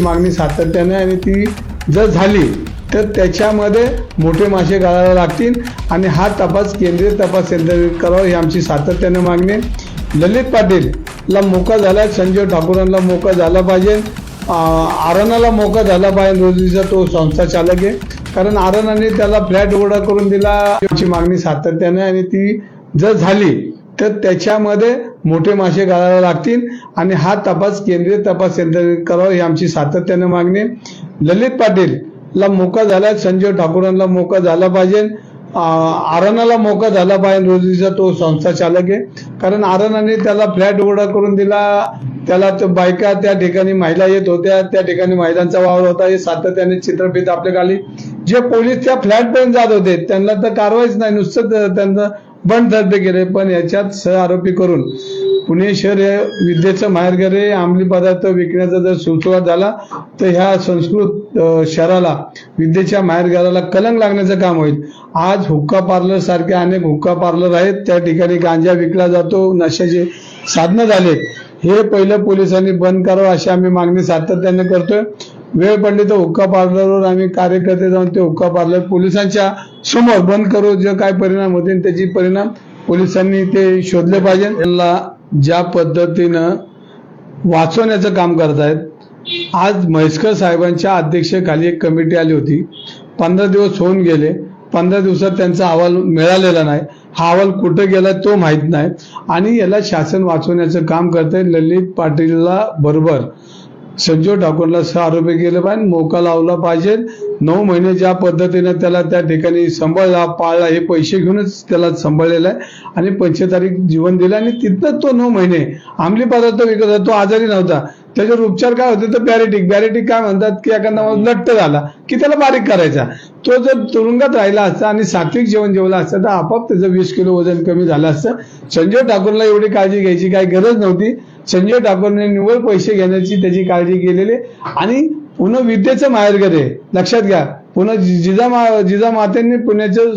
मागणी सातत्याने आणि ती जर झाली तर त्याच्यामध्ये मोठे मासे घालायला लागतील आणि हा तपास केंद्रीय तपास केंद्रित करावा ही आमची सातत्याने मागणी ललित पाटीलला मोका झाला संजय ठाकूरांना मोका झाला पाहिजे आरणाला मोका झाला पाहिजे रोजीचा तो संस्था चालक आहे. कारण आरणाने त्याला फ्लॅट उघडा करून दिला याची मागणी सातत्याने आणि ती जर झाली तर त्याच्यामध्ये मोठे मासे घालायला लागतील आणि हा तपास केंद्रीय तपास यंत्रणेत करावा ही आमची सातत्याने मागणी ललित ललित पाटीलला मोका झाला संजय ठाकूरांना मोका झाला पाहिजे आरणाला मोका झाला पाहिजे रोजीचा तो संस्था चालक आहे. कारण आरणाने त्याला फ्लॅट उघडा करून दिला त्याला तो बायका त्या ठिकाणी महिला येत होत्या त्या ठिकाणी महिलांचा वावर होता हे सातत्याने चित्रफित आपल्या खाली जे पोलीस त्या फ्लॅट पर्यंत जात होते त्यांना तर कारवाईच नाही नुसतं त्यांचं बंद दर्द केले पण याच्यात सह आरोपी करून पुणे शहर हे विद्येचं माहेरघर आहे अंमली पदार्थ विकण्याचा जर सुरुवात झाला तर ह्या संस्कृत शहराला विद्येच्या माहेरघराला कलंक लागण्याचं काम होईल. आज हुक्का पार्लर सारखे अनेक हुक्का पार्लर आहेत त्या ठिकाणी गांजा विकला जातो नशाचे साधनं झाले. हे पहिलं पोलिसांनी बंद करावं अशी आम्ही मागणी सातत्याने करतोय. वेळ पडली तर हुक्का पार्लरवर आम्ही कार्यकर्ते जाऊन ते हुक्का पार्लर पोलिसांच्या समोर बंद करू जे काय परिणाम होतील त्याची परिणाम पोलिसांनी ते शोधले पाहिजे. त्यांना ज्या पद्धतीनं वाचवण्याचं काम करतायत आज म्हैसकर साहेबांच्या अध्यक्षतेखाली एक कमिटी आली होती. पंधरा दिवस होऊन गेले पंधरा दिवसात त्यांचा अहवाल मिळालेला नाही. हा अहवाल कुठं गेला तो माहीत नाही. आणि याला शासन वाचवण्याचं काम करतंय ललित पाटीलला बरोबर. संजीव ठाकूरला सह आरोपी गेले पाहिजे मोका लावला पाहिजे. नऊ महिने ज्या पद्धतीने त्याला त्या ठिकाणी सांभाळला पाळला हे पैसे घेऊनच त्याला सांभाळलेला आहे. आणि पंचतारीख जीवन दिलं आणि तिथनं तो नऊ महिने आमली पदार्थ विकत होता तो आजारी नव्हता. त्याच्यावर उपचार काय होते तर बॅरेटिक. बॅरेटिक काय म्हणतात की एखादा माणूस लट्ट झाला की त्याला बारीक करायचा. तो जर तुरुंगात राहिला असता आणि सात्विक जेवण जेवला असतं तर आपोआप त्याचं वीस किलो वजन कमी झालं असतं. संजय ठाकूरला एवढी काळजी घ्यायची काही गरज नव्हती. संजय ठाकूरने निव्वळ पैसे घेण्याची त्याची काळजी केलेली आणि पुन्हा विद्येचं माहेरघर आहे लक्षात घ्या. पुन्हा जि- जिजामा जिजामातेंनी पुण्याचं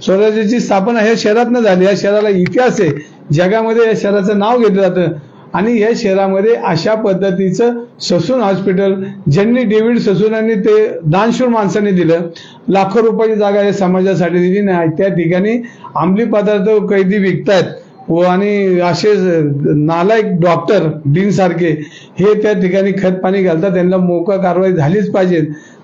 स्वराज्याची स्थापना ह्या शहरातनं झाली. या शहराला इतिहास आहे. जगामध्ये या शहराचं नाव घेतलं जातं. आणि या शहरामध्ये अशा पद्धतीचं ससून हॉस्पिटल ज्यांनी डेव्हिड ससूनांनी ते दानशूर माणसाने दिलं लाखो रुपयाची जागा या समाजासाठी दिली नाही. त्या ठिकाणी अंमली पदार्थ कैदी विकतायत. व आणि असे नालायक डॉक्टर डीन सारखे हे त्या ठिकाणी खत पाणी घालतात त्यांना मोका कारवाई झालीच पाहिजे.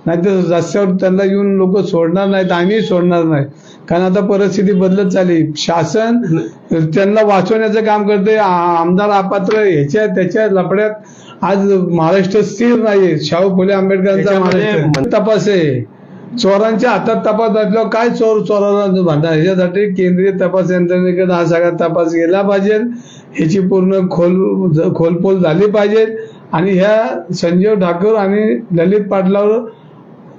नाहीतर रस्त्यावर त्यांना येऊन लोक सोडणार नाहीत आम्ही सोडणार नाही. कारण आता परिस्थिती बदलत चालली. शासन त्यांना वाचवण्याचं काम करते आमदार अपात्र ह्याच्या त्याच्या लफड्यात आज महाराष्ट्र स्थिर नाहीये. शाहू फुले आंबेडकरांचा तपास आहे. चोरांच्या हातात तपास असल्यावर काय चोर चोराला म्हणतात ह्याच्यासाठी केंद्रीय तपास यंत्रणेकडे हा सगळा तपास गेला पाहिजे. ह्याची पूर्ण खोल खोलपोल झाली पाहिजे. आणि ह्या संजीव ठाकूर आणि ललित पाटलावर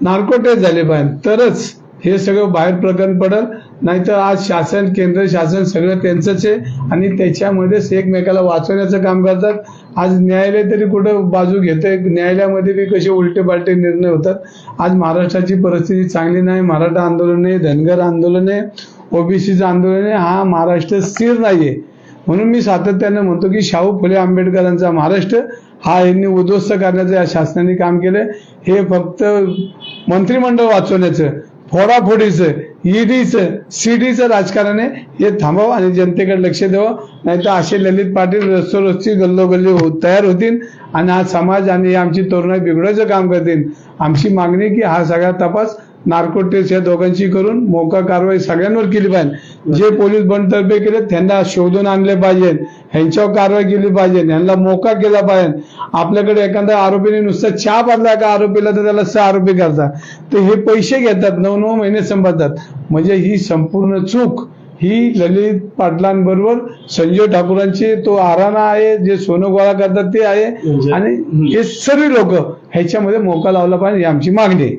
नार्को झाले पाहिजे. तरच हे सगळं बाहेर प्रकरण पडल. नाहीतर आज शासन केंद्र शासन सगळं त्यांचंच आहे आणि त्याच्यामध्येच एकमेकाला वाचवण्याचं काम करतात. आज न्यायालय तरी कुठं बाजू घेतंय? न्यायालयामध्ये बी कसे उलटे पालटे निर्णय होतात? आज महाराष्ट्राची परिस्थिती चांगली नाही. मराठा आंदोलन आहे धनगर आंदोलन आहे ओबीसीचं आंदोलन आहे. हा महाराष्ट्र स्थिर नाहीये. म्हणून मी सातत्यानं म्हणतो की शाहू फुले आंबेडकरांचा महाराष्ट्र हा यांनी उद्ध्वस्त करण्याचं या शासनाने काम केलं हे फक्त मंत्रिमंडळ वाचवण्याचं फोडाफोडीचं ईडीचं सीडीचं राजकारण आहे हे थांबावं आणि जनतेकडे लक्ष द्यावं. नाहीतर असे ललित पाटील रस्तोरस्ती गल्लोगल्ली हो तयार होतील आणि हा समाज आणि आमची तरुणाई बिघडायचं काम करतील. आमची मागणी की हा सगळा तपास टेस्ट या दोघांची करून मोका कारवाई सगळ्यांवर केली पाहिजे. जे पोलीस बंडतर्फे केले त्यांना शोधून आणले पाहिजे. ह्यांच्यावर कारवाई केली पाहिजे. यांना मोका केला पाहिजे. आपल्याकडे एखाद्या आरोपीने नुसता चहा पाडला का आरोपीला तर त्याला सहा आरोपी करतात. तर हे पैसे घेतात नऊ नऊ महिने संपतात. म्हणजे ही संपूर्ण चूक. ही ललित पाटलांबरोबर संजय ठाकूरांची तो आराणा आहे जे सोनं गोळा करतात ते आहे. म्हणजे- आणि हे सर्व लोक ह्याच्यामध्ये मोका लावला पाहिजे ही आमची मागणी